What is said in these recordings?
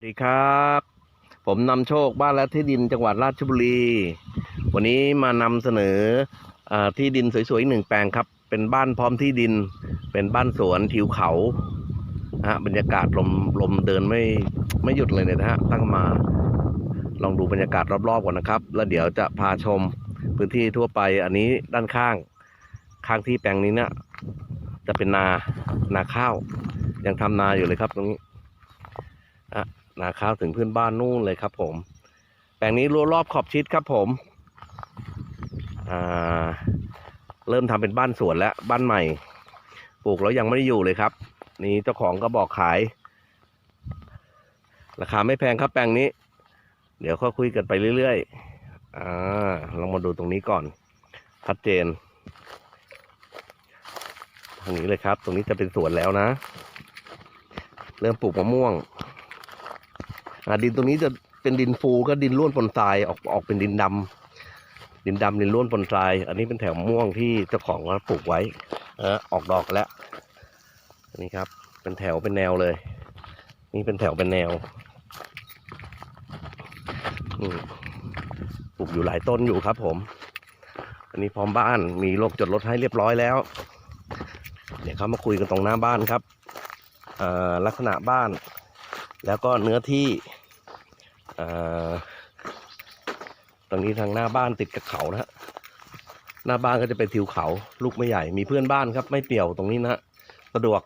สวัสดีครับ ผมนำโชคบ้านและที่ดินจังหวัดราชบุรี วันนี้มานำเสนออที่ดินสวยๆหนึ่งแปลงครับ เป็นบ้านพร้อมที่ดิน เป็นบ้านสวนทิวเขาฮะบรรยากาศลมลมเดินไม่ไม่หยุดเลยเนี่ยนะฮะตั้งมาลองดูบรรยากาศรอบๆก่อนนะครับ แล้วเดี๋ยวจะพาชมพื้นที่ทั่วไปอันนี้ด้านข้าง ข้างที่แปลงนี้เนี่ยจะเป็นนานาข้าว ยังทำนาอยู่เลยครับตรงนี้ นาข้าวถึงพื้นบ้านนู่นเลยครับ ผม แปลงนี้รั้วรอบขอบชิดครับ ผมอ่าเริ่มทำเป็นบ้านสวนแล้วบ้านใหม่ ปลูกแล้วยังไม่ได้อยู่เลยครับ นี่เจ้าของก็บอกขาย ราคาไม่แพงครับแปลงนี้ เดี๋ยวค่อยคุยกันไปเรื่อยๆอ่าลองมาดูตรงนี้ก่อนชัดเจนทางนี้เลยครับ ตรงนี้จะเป็นสวนแล้วนะ เริ่มปลูกมะม่วง ดินตรงนี้จะเป็นดินฟูก็ดินร่วนปนทรายออกออกเป็นดินดำดินดำดินร่วนปนทราย อันนี้เป็นแถวม่วงที่เจ้าของเขาปลูกไว้เออออกดอกแล้วอันนี้ครับ เป็นแถวเป็นแนวเลย นี่เป็นแถวเป็นแนวปลูกอยู่หลายต้นอยู่ครับ ผม อันนี้พร้อมบ้านมีโลกจดรถให้เรียบร้อยแล้ว เดี๋ยวเขามาคุยกันตรงหน้าบ้านครับอ่อลักษณะบ้าน แล้วก็เนื้อที่ ตรงนี้ทางหน้าบ้านติดกับเขานะฮะหน้าบ้านก็จะเป็นทิวเขาลูกไม่ใหญ่มีเพื่อนบ้านครับ ไม่เปี่ยวตรงนี้นะสะดวก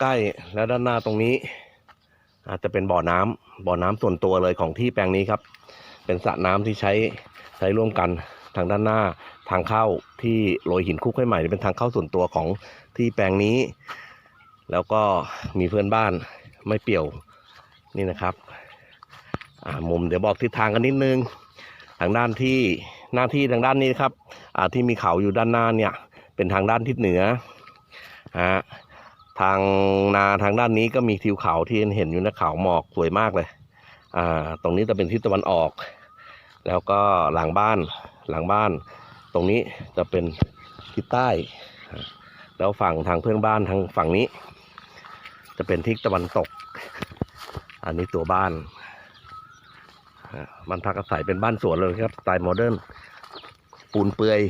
ใกล้แล้วด้านหน้าตรงนี้ อาจจะเป็นบ่อน้ำบ่อน้ำส่วนตัวเลยของที่แปลงนี้ครับ เป็นสระน้ำที่ใช้ใช้ร่วมกันทางด้านหน้าทางเข้าที่โรยหินคุกให้ใหม่เป็นทางเข้าส่วนตัวของที่แปลงนี้ แล้วก็มีเพื่อนบ้านไม่เปี่ยวนี่นะครับ มุมเดี๋ยวบอกทิศทางกันนิดนึง ทางด้านที่หน้าที่ทางด้านนี้ครับที่มีเขาอยู่ด้านหน้าเนี่ยเป็นทางด้านทิศเหนือฮะทางนาทางด้านนี้ก็มีทิวเขาที่เห็นอยู่นะเขาหมอกสวยมากเลยอ่าตรงนี้จะเป็นทิศตะวันออก แล้วก็หลังบ้านหลังบ้าน ตรงนี้จะเป็นทิศใต้ แล้วฝั่งทางเพื่อนบ้านทางฝั่งนี้ จะเป็นทิศตะวันตก อันนี้ตัวบ้าน มันพักอาศัยเป็นบ้านสวนเลยครับสไตล์โมเดิร์นปูนเปือย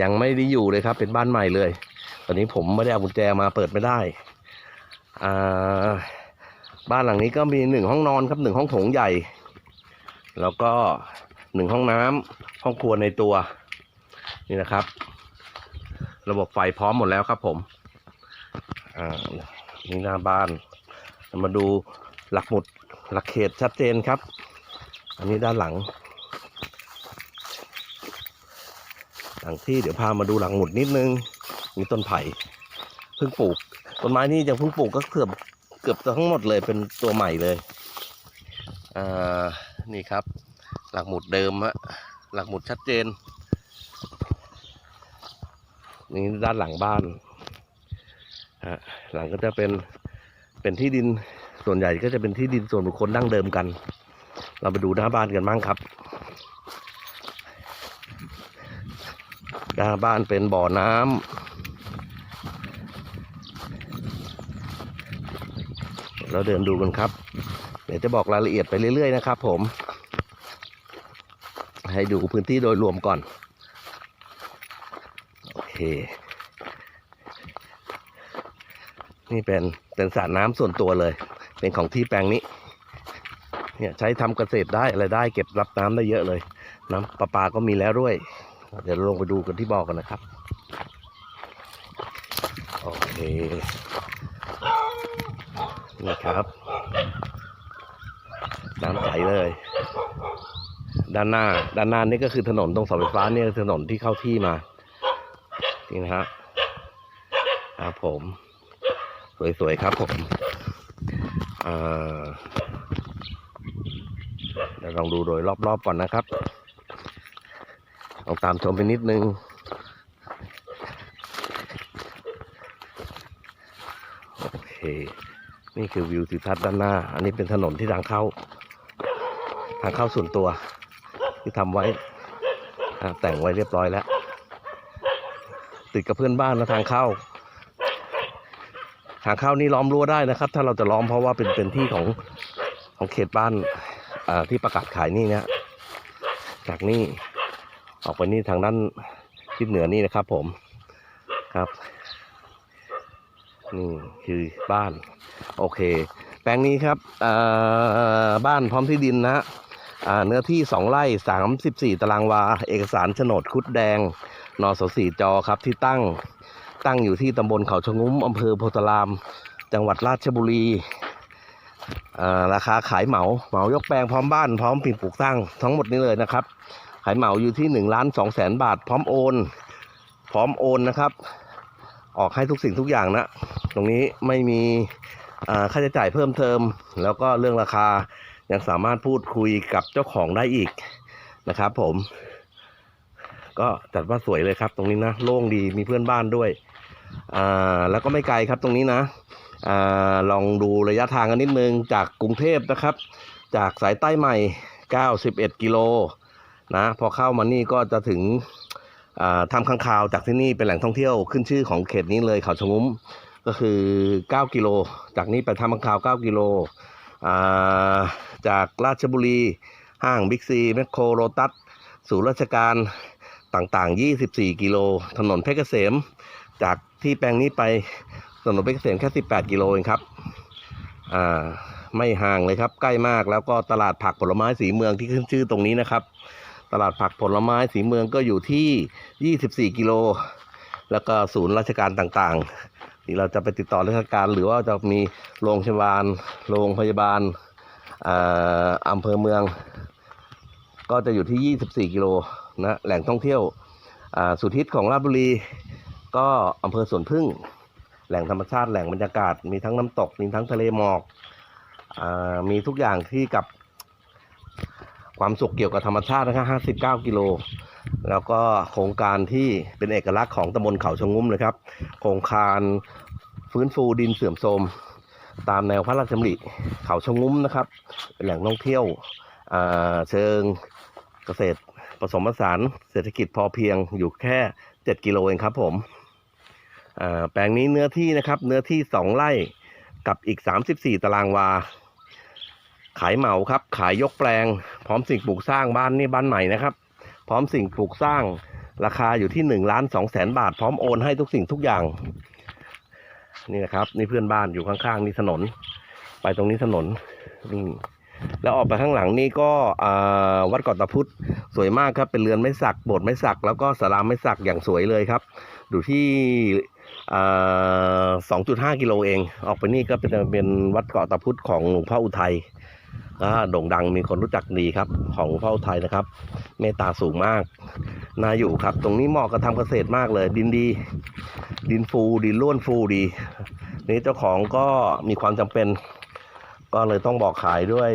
ยังไม่ได้อยู่เลยครับ เป็นบ้านใหม่เลย ตอนนี้ผมไม่ได้เอากุญแจมาเปิดไม่ได้อ่าบ้านหลังนี้ก็มีหนึ่งห้องนอนครับหนึ่งห้องโถงใหญ่ แล้วก็หนึ่งห้องน้ำห้องครัวในตัว นี่นะครับ ระบบไฟพร้อมหมดแล้วครับผมนี่หน้าบ้าน มาดูหลักหมุด หลักเขตชัดเจนครับ อันนี้ด้านหลัง หลังที่เดี๋ยวพามาดูหลังหมุดนิดนึง มีต้นไผ่เพิ่งปลูก ต้นไม้นี่ยังเพิ่งปลูกก็เกือบเกือบจะทั้งหมดเลยเป็นตัวใหม่เลยอ่านี่ครับ หลักหมุดเดิมฮะหลักหมุดชัดเจน นี่ด้านหลังบ้านฮะหลังก็จะเป็นเป็นที่ดิน ส่วนใหญ่ก็จะเป็นที่ดินส่วนบุคคลดั้งเดิมกัน เราไปดูหน้าบ้านกันบ้างครับ หน้าบ้านเป็นบ่อน้ำเราเดินดูกันครับ เดี๋ยวจะบอกรายละเอียดไปเรื่อยๆนะครับ ผม ให้ดูพื้นที่โดยรวมก่อน โอเคนี่เป็นเป็นสระน้ำส่วนตัวเลย เป็นของที่แปลงนี้ เนี่ยใช้ทำเกษตรได้อะไรได้ เก็บรับน้ำได้เยอะเลย น้ำประปาก็มีแล้วด้วย เดี๋ยวลงไปดูกันที่บ่อกันนะครับ โอเค นี่ครับ น้ำใสเลย ด้านหน้า ด้านหน้านี่ก็คือถนนตรงเสาไฟฟ้าเนี่ยถนนที่เข้าที่มา นี่นะฮะครับผม สวยๆครับผม เดี๋ยวลองดูโดยรอบๆก่อนนะครับลองตามชมไปนิดนึงโอเค นี่คือวิวทิวทัศน์ด้านหน้า อันนี้เป็นถนนที่ทางเข้า ทางเข้าส่วนตัว ที่ทำไว้ แต่งไว้เรียบร้อยแล้ว ติดกับเพื่อนบ้านนะทางเข้า ทางเข้านี่ล้อมรั้วได้นะครับ ถ้าเราจะล้อมเพราะว่าเป็นเป็นที่ของของเขตบ้านอ่าที่ประกาศขายนี่นะจากนี่ออกไปนี่ทางด้านทิศเหนือนี่นะครับ ผมครับ นี่คือบ้าน โอเค แปลงนี้ครับอ่าบ้านพร้อมที่ดินนะอ่าเนื้อที่สองไร่สามสิบสี่ตารางวา เอกสารโฉนดคุดแดงนอสสี่จอครับที่ตั้ง ตั้งอยู่ที่ตำบลเขาชะงุ้มอำเภอโพธาราม จังหวัดราชบุรีอ่าราคาขายเหมาเหมายกแปลงพร้อมบ้านพร้อมปิ่งปลูกสร้งทั้งหมดนี้เลยนะครับ ขายเหมาอยู่ที่หนึ่งล้านสองแสนบาท พร้อมโอน พร้อมโอนนะครับ ออกให้ทุกสิ่งทุกอย่างนะ ตรงนี้ไม่มีอ่าค่าใช้จ่ายเพิ่มเติม แล้วก็เรื่องราคายังสามารถพูดคุยกับเจ้าของได้อีกนะครับ ผม ก็จัดว่าสวยเลยครับ ตรงนี้นะโล่งดีมีเพื่อนบ้านด้วย อ่าแล้วก็ไม่ไกลครับตรงนี้นะอ่าลองดูระยะทางกันนิดนึงจากกรุงเทพนะครับ จากสายใต้ใหม่ 91 กิโลนะพอเข้ามานี่ก็จะถึงอ่าทำข้างคาวจากที่นี่เป็นแหล่งท่องเที่ยวขึ้นชื่อของเขตนี้เลยเขาชงุ้มก็คือ 9 กิโล จากนี้ไปทำข้างคาว 9 กิโลจากราชบุรีห้างบิ๊กซีแมคโครโรตัสศูนย์ราชการต่างๆ 24 กิโล ถนนเพชรเกษม จาก ที่แปลงนี้ไปถนนเพชรเกษมแค่ 18 กิโลเองครับ อ่า ไม่ห่างเลยครับ ใกล้มาก แล้วก็ตลาดผักผลไม้สีเมืองที่ขึ้นชื่อตรงนี้นะครับ ตลาดผักผลไม้สีเมืองก็อยู่ที่ 24 กิโล แล้วก็ศูนย์ราชการต่างๆ ที่เราจะไปติดต่อราชการ หรือว่าจะมีโรงพยาบาล โรงพยาบาล อ่าอำเภอเมือง ก็จะอยู่ที่ 24 กิโลนะ แหล่งท่องเที่ยว อ่า สุดฮิตของราชบุรี ก็อำเภอสวนพึ่ง แหล่งธรรมชาติแหล่งบรรยากาศ มีทั้งน้ำตก มีทั้งทะเลหมอกอมีทุกอย่างที่กับความสุขเกี่ยวกับธรรมชาตินะครับ59 กิโล แล้วก็โครงการที่เป็นเอกลักษณ์ของตำบลเขาชะงุ้มเลยครับ โครงการฟื้นฟูดินเสื่อมโทรมตามแนวพระราชดำริเขาชะงุ้มนะครับ เป็นแหล่งท่องเที่ยวเชิงเกษตรผสมผสานเศรษฐกิจพอเพียงอยู่แค่ 7 กิโลเองครับผม แปลงนี้เนื้อที่นะครับ เนื้อที่2ไร่กับอีก 34 ตารางวา ขายเหมาครับ ขายยกแปลง พร้อมสิ่งปลูกสร้างบ้านนี่บ้านใหม่นะครับ พร้อมสิ่งปลูกสร้างราคาอยู่ที่1ล้าน2แสนบาท พร้อมโอนให้ทุกสิ่งทุกอย่าง นี่นะครับ นี่เพื่อนบ้านอยู่ข้างๆนี่ถนน ไปตรงนี้ถนนนี่แล้วออกไปข้างหลังนี่ก็วัดเกาะตะพุธสวยมากครับเป็นเรือนไม้สักโบสถ์ไม้สัก แล้วก็ศาลาไม้สักอย่างสวยเลยครับ อยู่ที่ สองจุดห้ากิโลเอง ออกไปนี่ก็เป็นเป็นวัดเกาะตะพุธของหลวงพ่ออุทัยก็โด่งดังมีคนรู้จักดีครับ ของหลวงพ่ออุทัยนะครับ เมตตาสูงมากน่าอยู่ครับ ตรงนี้เหมาะกับทำเกษตรมากเลย ดินดี ดินฟูดินล้วนฟูดี นี่เจ้าของก็มีความจำเป็น ก็เลยต้องบอกขายด้วย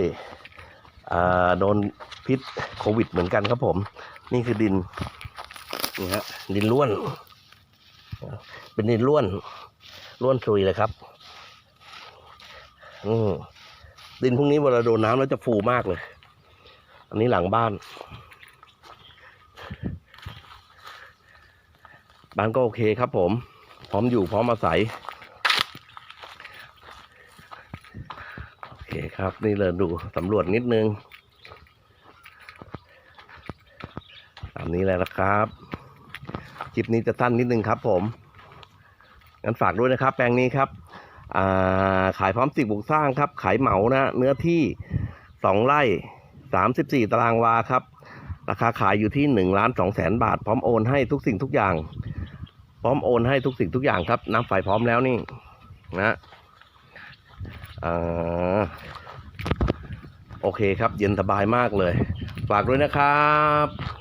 โดนพิษโควิดเหมือนกันครับผม นี่คือดินนี่ฮะดินล้วน เป็นดินล้วนล้วนซุยเลยครับ อืมดินพวกนี้เวลาโดนน้ำแล้วจะฟูมากเลย อันนี้หลังบ้าน บ้านก็โอเคครับผม พร้อมอยู่พร้อมอาศัย โอเคครับ นี่เลยดูสำรวจนิดนึง ตามนี้แหละนะครับ คลิปนี้จะสั้นนิดนึงครับผมงั้นฝากด้วยนะครับ แปลงนี้ครับขายพร้อมสิ่งปลูกสร้างครับ ขายเหมานะเนื้อที่สองไร่สามสิบสี่ตารางวาครับ ราคาขายอยู่ที่หนึ่งล้านสองแสนบาท พร้อมโอนให้ทุกสิ่งทุกอย่าง พร้อมโอนให้ทุกสิ่งทุกอย่างครับ น้ำไฟพร้อมแล้วนี่นะอโอเคครับ เย็นสบายมากเลย ฝากด้วยนะครับ